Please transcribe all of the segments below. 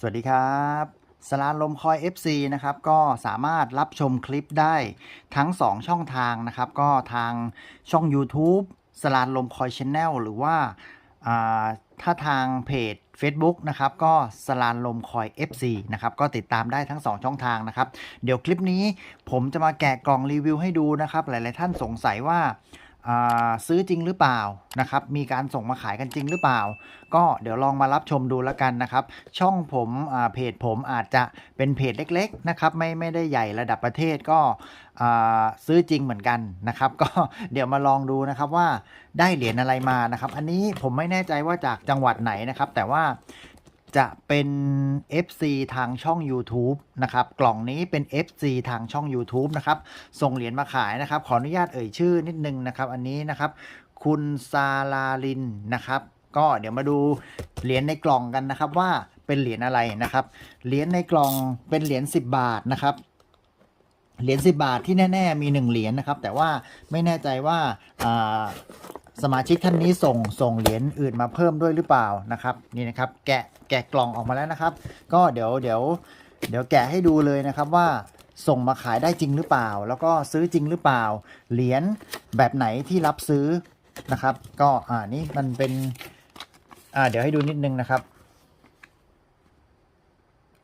สวัสดีครับสลาลมคอย FC นะครับก็สามารถรับชมคลิปได้ทั้ง 2 ช่องทางนะครับก็ทางช่อง YouTube สลาลมคอย Channel หรือว่าาถ้าทางเพจ Facebook นะครับก็สลานลมคอย FC นะครับก็ติดตามได้ทั้ง 2 ช่องทางนะครับ เดี๋ยวคลิปนี้ผมจะมาแกะกล่องรีวิวให้ดูนะครับ หลาย ๆ ท่านสงสัยว่า ซื้อจริงหรือเปล่านะครับ มีการส่งมาขายกันจริงหรือเปล่า ก็เดี๋ยวลองมารับชมดูแล้วกันนะครับ ช่องผมอ่าเพจผมอาจจะเป็นเพจเล็กๆนะครับ ไม่ไม่ได้ใหญ่ระดับประเทศก็ซื้อจริงเหมือนกันนะครับ ก็เดี๋ยวมาลองดูนะครับว่าได้เหรียญอะไรมานะครับ อันนี้ผมไม่แน่ใจว่าจากจังหวัดไหนนะครับ แต่ว่า จะเป็น FC ทางช่อง YouTube นะครับ กล่องนี้เป็น FC ทางช่อง YouTube นะครับ ส่งเหรียญมาขายนะครับ ขออนุญาตเอ่ยชื่อนิดนึงนะครับ อันนี้นะครับ คุณซาลาลินนะครับ ก็เดี๋ยวมาดูเหรียญในกล่องกันนะครับว่าเป็นเหรียญอะไรนะครับ เหรียญในกล่องเป็นเหรียญ10 บาทนะครับเหรียญ10 บาทที่แน่ ๆ มี 1 เหรียญนะครับ แต่ว่าไม่แน่ใจว่าอ่า สมาชิกท่านนี้ส่งส่งเหรียญอื่นมาเพิ่มด้วยหรือเปล่านะครับนี่นะครับ แกะแกะกล่องออกมาแล้วนะครับ ก็เดี๋ยวเดี๋ยวเดี๋ยวแกะให้ดูเลยนะครับว่าส่งมาขายได้จริงหรือเปล่า แล้วก็ซื้อจริงหรือเปล่า เหรียญแบบไหนที่รับซื้อนะครับ ก็อ่านี่มันเป็นอ่าเดี๋ยวให้ดูนิดนึงนะครับ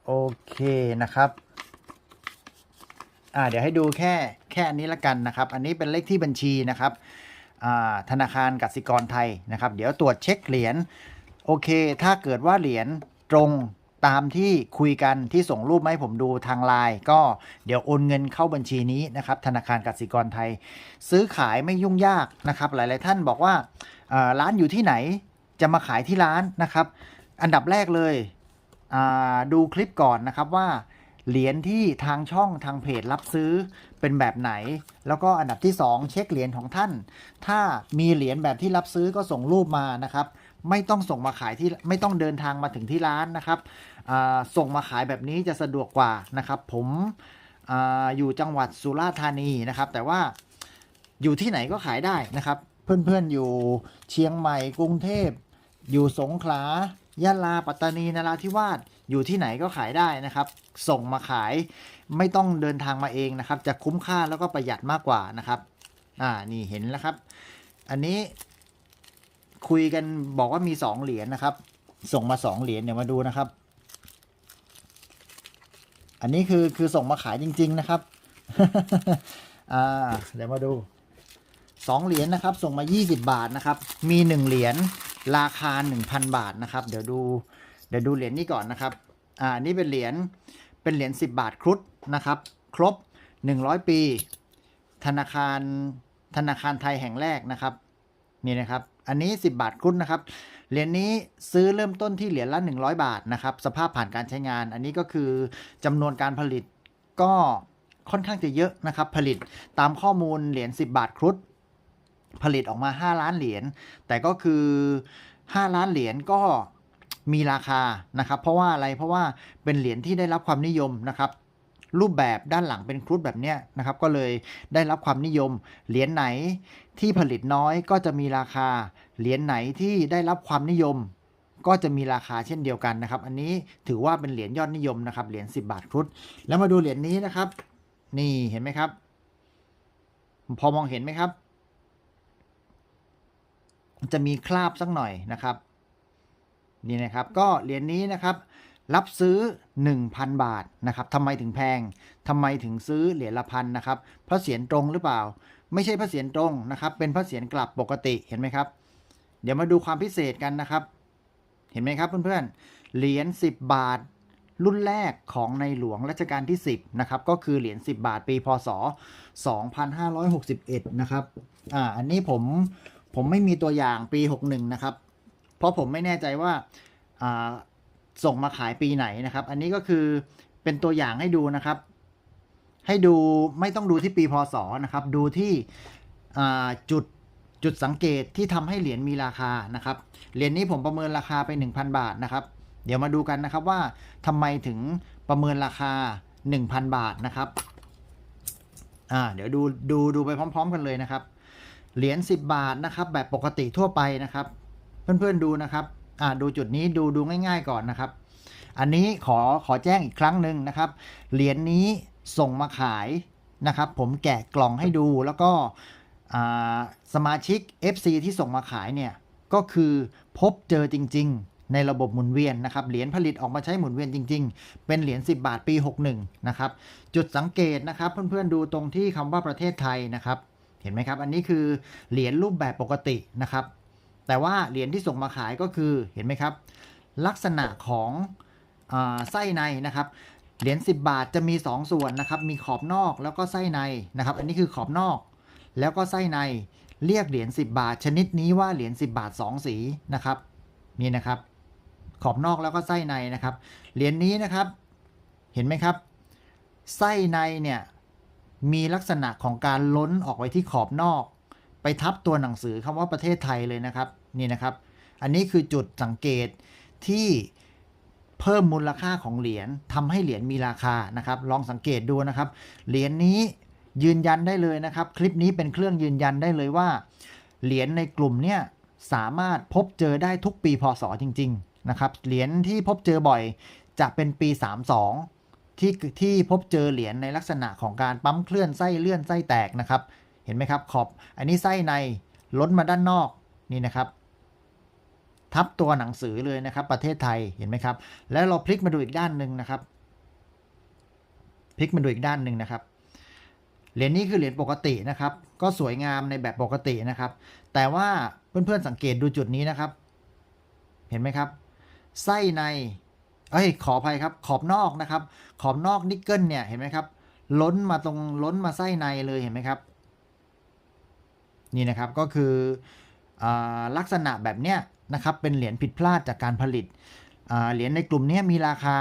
โอเคนะครับอ่าเดี๋ยวให้ดูแค่แค่อันนี้ละกันนะครับ อันนี้เป็นเลขที่บัญชีนะครับ ธนาคารกสิกรไทยนะครับ เดี๋ยวตรวจเช็คเหรียญโอเค ถ้าเกิดว่าเหรียญตรงตามที่คุยกันที่ส่งรูปมาให้ผมดูทางไลน์ก็เดี๋ยวโอนเงินเข้าบัญชีนี้นะครับ ธนาคารกสิกรไทย ซื้อขายไม่ยุ่งยากนะครับ หลาย ๆ ท่านบอกว่าร้านอยู่ที่ไหนจะมาขายที่ร้านนะครับ อันดับแรกเลยดูคลิปก่อนนะครับว่า เหรียญที่ทางช่องทางเพจรับซื้อเป็นแบบไหน แล้วก็อันดับที่ 2 เช็คเหรียญของท่าน ถ้ามีเหรียญแบบที่รับซื้อก็ส่งรูปมานะครับ ไม่ต้องส่งมาขายที่ไม่ต้องเดินทางมาถึงที่ร้านนะครับส่งมาขายแบบนี้จะสะดวกกว่านะครับ ผมออยู่จังหวัดสุราษฎร์ธานีนะครับ แต่ว่าอยู่ที่ไหนก็ขายได้นะครับ เพื่อนๆอยู่เชียงใหม่กรุงเทพ อยู่สงขลายะลาปัตตานีนราธิวาส อยู่ที่ไหนก็ขายได้นะครับ ส่งมาขายไม่ต้องเดินทางมาเองนะครับ จะคุ้มค่าแล้วก็ประหยัดมากกว่านะครับ อ่านี่เห็นแล้วครับ อันนี้คุยกันบอกว่ามีสองเหรียญนะครับ ส่งมาสองเหรียญเดี๋ยวมาดูนะครับ อันนี้คือคือส่งมาขายจริง ๆนะครับอ่าเดี๋ยวมาดูสองเหรียญนะครับ ส่งมา 20 บาทนะครับ มี 1 เหรียญราคา 1,000 บาทนะครับ เดี๋ยวดู เดี๋ยวดูเหรียญนี้ก่อนนะครับ อ่า นี่เป็นเหรียญ เป็นเหรียญ10 บาทครุฑนะครับ ครบ 100 ปี ธนาคาร ธนาคารไทยแห่งแรกนะครับ นี่นะครับ อันนี้ 10 บาทครุฑนะครับ เหรียญนี้ซื้อเริ่มต้นที่เหรียญละ 100 บาทนะครับ สภาพผ่านการใช้งาน อันนี้ก็คือจำนวนการผลิตก็ค่อนข้างจะเยอะนะครับ ผลิตตามข้อมูลเหรียญ10 บาทครุฑผลิตออกมา 5 ล้านเหรียญ แต่ก็คือ 5 ล้านเหรียญก็ มีราคานะครับ เพราะว่าอะไรเพราะว่าเป็นเหรียญที่ได้รับความนิยมนะครับ รูปแบบด้านหลังเป็นครุฑแบบเนี้ยนะครับ ก็เลยได้รับความนิยม เหรียญไหนที่ผลิตน้อยก็จะมีราคา เหรียญไหนที่ได้รับความนิยม ก็จะมีราคาเช่นเดียวกันนะครับ อันนี้ถือว่าเป็นเหรียญยอดนิยมนะครับ เหรียญ10 บาทครุฑแล้วมาดูเหรียญนี้นะครับ นี่เห็นไหมครับ พอมองเห็นไหมครับ จะมีคราบสักหน่อยนะครับ นี่นะครับก็เหรียญนี้นะครับรับซื้อ 1,000 บาทนะครับทำไมถึงแพงทำไมถึงซื้อเหรียญละพันนะครับเพราะเสียนตรงหรือเปล่า ไม่ใช่พระเสียรตรงนะครับเป็นพระเสียรกลับปกติเห็นไหมครับ เดี๋ยวมาดูความพิเศษกันนะครับ เห็นไหมครับเพื่อนๆเหรียญ10 บาทรุ่นแรกของในหลวงรัชกาลที่ 10นะครับก็คือเหรียญ10 บาทปีพศ 2561 นะครับอ่าอันนี้ผมผมไม่มีตัวอย่างปี 61 นะครับ เพราะผมไม่แน่ใจว่าส่งมาขายปีไหนนะครับ อันนี้ก็คือเป็นตัวอย่างให้ดูนะครับ ให้ดูไม่ต้องดูที่ปีพศนะครับ ดูที่จุดจุดสังเกตที่ทำให้เหรียญมีราคานะครับ เหรียญนี้ผมประเมินราคาไป 1,000 บาทนะครับ เดี๋ยวมาดูกันนะครับว่าทำไมถึงประเมินราคา 1,000 บาทนะครับ อ่า เดี๋ยวดูดูดูไปพร้อม ๆ กันเลยนะครับ เหรียญ10 บาทนะครับ แบบปกติทั่วไปนะครับ เพื่อนๆดูนะครับอ่าดูจุดนี้ดูดูง่าย ๆ ก่อนนะครับ อันนี้ขอขอแจ้งอีกครั้งหนึ่งนะครับ เหรียญนี้ส่งมาขายนะครับ ผมแกะกล่องให้ดูแล้วก็สมาชิก FC ที่ส่งมาขายเนี่ย ก็คือพบเจอจริง ๆ ในระบบหมุนเวียนนะครับ เหรียญผลิตออกมาใช้หมุนเวียนจริง ๆ เป็นเหรียญ10 บาทปี 61 นะครับ จุดสังเกตนะครับ เพื่อนๆดูตรงที่คำว่าประเทศไทยนะครับ เห็นไหมครับ อันนี้คือเหรียญรูปแบบปกตินะครับ แต่ว่าเหรียญที่ส่งมาขายก็คือเห็นไหมครับ ลักษณะของอไส้ในนะครับเหรียญ10 บาทจะมี 2 ส่วนนะครับ มีขอบนอกแล้วก็ไส้ในนะครับ อันนี้คือขอบนอก แล้วก็ไส้ในเรียกเหรียญ10 บาท ชนิดนี้ว่าเหรียญ10 บาท 2 สีนะครับ นี่นะครับ ขอบนอกแล้วก็ไส้ในนะครับ เหรียญนี้นะครับ เห็นไหมครับ ไส้ในเนี่ยมีลักษณะของการล้นออกไปที่ขอบนอก ไปทับตัวหนังสือคำว่าประเทศไทยเลยนะครับ นี่นะครับ อันนี้คือจุดสังเกตที่เพิ่มมูลค่าของเหรียญทำให้เหรียญมีราคานะครับ ลองสังเกตดูนะครับ เหรียญนี้ยืนยันได้เลยนะครับ คลิปนี้เป็นเครื่องยืนยันได้เลยว่า เหรียญในกลุ่มเนี่ยสามารถพบเจอได้ทุกปีพศจริง ๆ นะครับ เหรียญที่พบเจอบ่อยจะเป็นปี 32 ที่ที่พบเจอเหรียญในลักษณะของการปั๊มเคลื่อนไส้เลื่อนไส้แตกนะครับ เห็นไหมครับขอบ อันนี้ไส้ในล้นมาด้านนอกนี่นะครับ ทับตัวหนังสือเลยนะครับ ประเทศไทยเห็นไหมครับ แล้วเราพลิกมาดูอีกด้านหนึ่งนะครับ พลิกมาดูอีกด้านหนึ่งนะครับเหรียญนี้คือเหรียญปกตินะครับ ก็สวยงามในแบบปกตินะครับ แต่ว่าเพื่อนๆสังเกตดูจุดนี้นะครับ เห็นไหมครับ ไส้ในเอ้ยขออภัยครับ ขอบนอกนะครับ ขอบนอกนิกเกิลเนี่ยเห็นไหมครับ ล้นมาตรงล้นมาไส้ในเลยเห็นไหมครับ นี่นะครับก็คืออลักษณะแบบเนี้ย นะครับเป็นเหรียญผิดพลาดจากการผลิตเหรียญในกลุ่มนี้มีราคา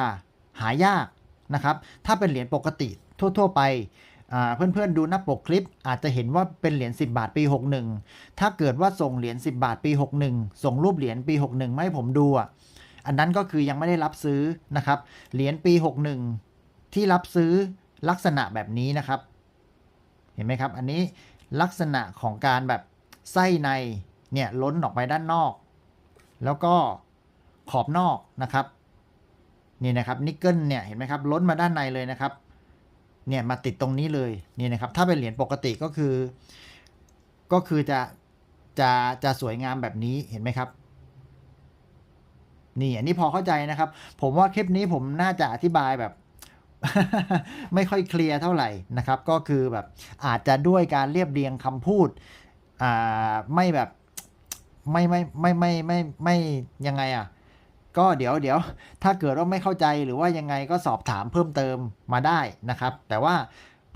หายากนะครับถ้าเป็นเหรียญปกติทั่ว ๆ ไปอ่าเพื่อนๆดูหน้าปกคลิปอาจจะเห็นว่าเป็นเหรียญ10 บาทปี 61 ถ้าเกิดว่าส่งเหรียญ10 บาทปี 61 ส่งรูปเหรียญปี 61มาให้ผมดูอะอันนั้นก็คือยังไม่ได้รับซื้อนะครับ เหรียญปี 61 ที่รับซื้อลักษณะแบบนี้นะครับ เห็นไหมครับ อันนี้ลักษณะของการแบบไส้ในเนี่ยล้นออกไปด้านนอก แล้วก็ขอบนอกนะครับ นี่นะครับนิกเกิลเนี่ยเห็นไหมครับล้นมาด้านในเลยนะครับ เนี่ยมาติดตรงนี้เลยนี่นะครับ ถ้าเป็นเหรียญปกติก็คือ ก็คือจะจะจะสวยงามแบบนี้เห็นไหมครับนี่อันนี้พอเข้าใจนะครับ ผมว่าคลิปนี้ผมน่าจะอธิบายแบบ ไม่ค่อยเคลียร์เท่าไหร่นะครับ ก็คือแบบอาจจะด้วยการเรียบเรียงคำพูดอ่าไม่แบบ ไม่ไม่ไม่ไม่ไม่ไม่ยังไงอะ ก็เดี๋ยวเดี๋ยวถ้าเกิดว่าไม่เข้าใจหรือว่ายังไงก็สอบถามเพิ่มเติมมาได้นะครับ แต่ว่า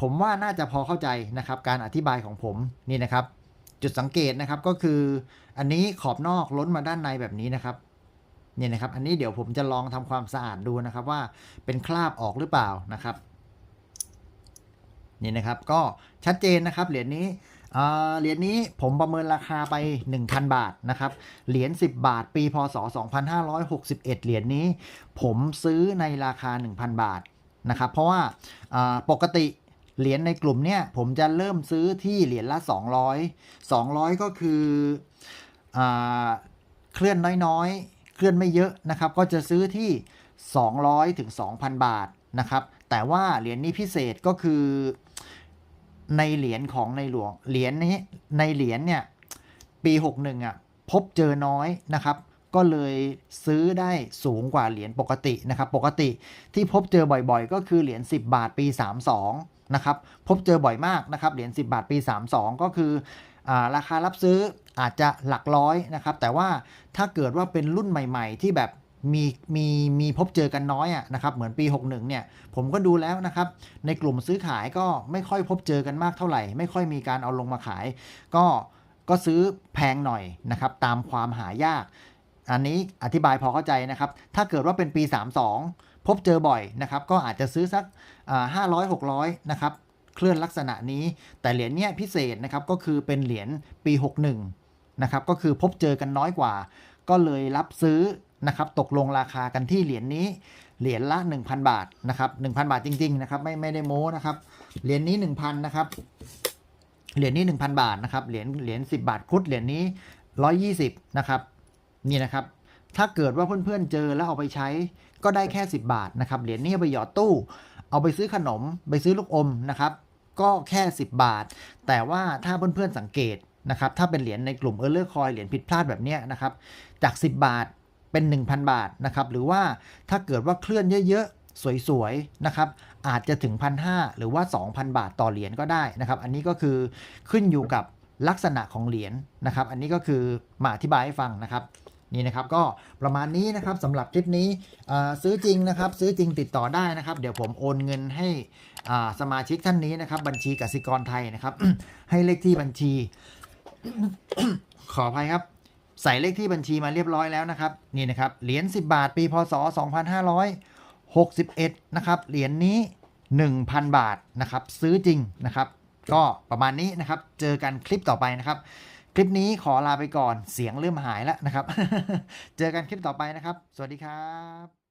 ผมว่าน่าจะพอเข้าใจนะครับ การอธิบายของผมนี่นะครับ จุดสังเกตนะครับก็คือ อันนี้ขอบนอกล้นมาด้านในแบบนี้นะครับเนี่ยนะครับ อันนี้เดี๋ยวผมจะลองทำความสะอาดดูนะครับว่าเป็นคราบออกหรือเปล่านะครับนี่นะครับก็ชัดเจนนะครับเหรียญนี้ เหรียญนี้ผมประเมินราคาไป 1,000 บาทนะครับ เหรียญ10 บาท ปีพศ 2561 เหรียญนี้ ผมซื้อในราคา 1,000 บาทนะครับ เพราะว่าปกติเหรียญในกลุ่มเนี่ยผมจะเริ่มซื้อที่เหรียญละ 200 200 ก็คืออเคลื่อนน้อยๆ เคลื่อนไม่เยอะนะครับ ก็จะซื้อที่ 200ถึง2,000 บาทนะครับ แต่ว่าเหรียญนี้พิเศษก็คือ ในเหรียญของในหลวง เหรียญนี้ในเหรียญเนี่ยปี 61อะพบเจอน้อยนะครับ ก็เลยซื้อได้สูงกว่าเหรียญปกตินะครับ ปกติที่พบเจอบ่อยๆ ก็คือเหรียญ10 บาทปี 32นะครับพบเจอบ่อยมากนะครับเหรียญ10 บาทปี 32 ก็คืออาราคารับซื้ออาจจะหลักร้อยนะครับ แต่ว่าถ้าเกิดว่าเป็นรุ่นใหม่ ๆ ที่แบบ มีมีมีพบเจอกันน้อยอะนะครับเหมือนปี 61เนี่ยผมก็ดูแล้วนะครับในกลุ่มซื้อขายก็ไม่ค่อยพบเจอกันมากเท่าไหร่ ไม่ค่อยมีการเอาลงมาขาย ก็ก็ซื้อแพงหน่อยนะครับตามความหายาก อันนี้อธิบายพอเข้าใจนะครับ ถ้าเกิดว่าเป็นปี 32 พบเจอบ่อยนะครับก็อาจจะซื้อสักห้าร้อยหกร้อยนะครับเคลื่อนลักษณะนี้ แต่เหรียญเนี้ยพิเศษนะครับก็คือเป็นเหรียญปี 61นะครับก็คือพบเจอกันน้อยกว่า ก็เลยรับซื้อ นะครับตกลงราคากันที่เหรียญนี้เหรียญละ 1,000 บาทนะครับ1,000 บาทจริงๆนะครับไม่ไม่ได้โม้นะครับเหรียญนี้ 1,000นะครับเหรียญนี้ 1,000 บาทนะครับเหรียญเหรียญ10 บาทครุดเหรียญนี้ 120นะครับนี่นะครับถ้าเกิดว่าเพื่อนๆเจอแล้วเอาไปใช้ก็ได้แค่ 10 บาทนะครับเหรียญนี้ไปหยอดตู้ เอาไปซื้อขนม ไปซื้อลูกอมนะครับก็แค่ 10 บาท แต่ว่าถ้าเพื่อนๆสังเกตนะครับถ้าเป็นเหรียญในกลุ่มเออร์เลอร์คอยเหรียญผิดพลาดแบบนี้นะครับจาก 10 บาท เป็น 1,000 บาทนะครับหรือว่าถ้าเกิดว่าเคลื่อนเยอะๆ สวยๆนะครับอาจจะถึง 1,500 หรือว่า 2,000 บาทต่อเหรียญก็ได้นะครับ อันนี้ก็คือขึ้นอยู่กับลักษณะของเหรียญนะครับ อันนี้ก็คือมาอธิบายให้ฟังนะครับนี่นะครับก็ประมาณนี้นะครับสำหรับคลิปนี้ซื้อจริงนะครับ ซื้อจริงติดต่อได้นะครับ เดี๋ยวผมโอนเงินให้สมาชิกท่านนี้นะครับ บัญชีกสิกรไทยนะครับ ให้เลขที่บัญชี ขออภัยครับ ใส่เลขที่บัญชีมาเรียบร้อยแล้วนะครับนี่นะครับเหรียญ10 บาทปีพศ 2561 นะครับเหรียญนี้ 1,000 บาทนะครับซื้อจริงนะครับก็ประมาณนี้นะครับ เจอกันคลิปต่อไปนะครับ คลิปนี้ขอลาไปก่อนเสียงเริ่มหายแล้วนะครับ เจอกันคลิปต่อไปนะครับ สวัสดีครับ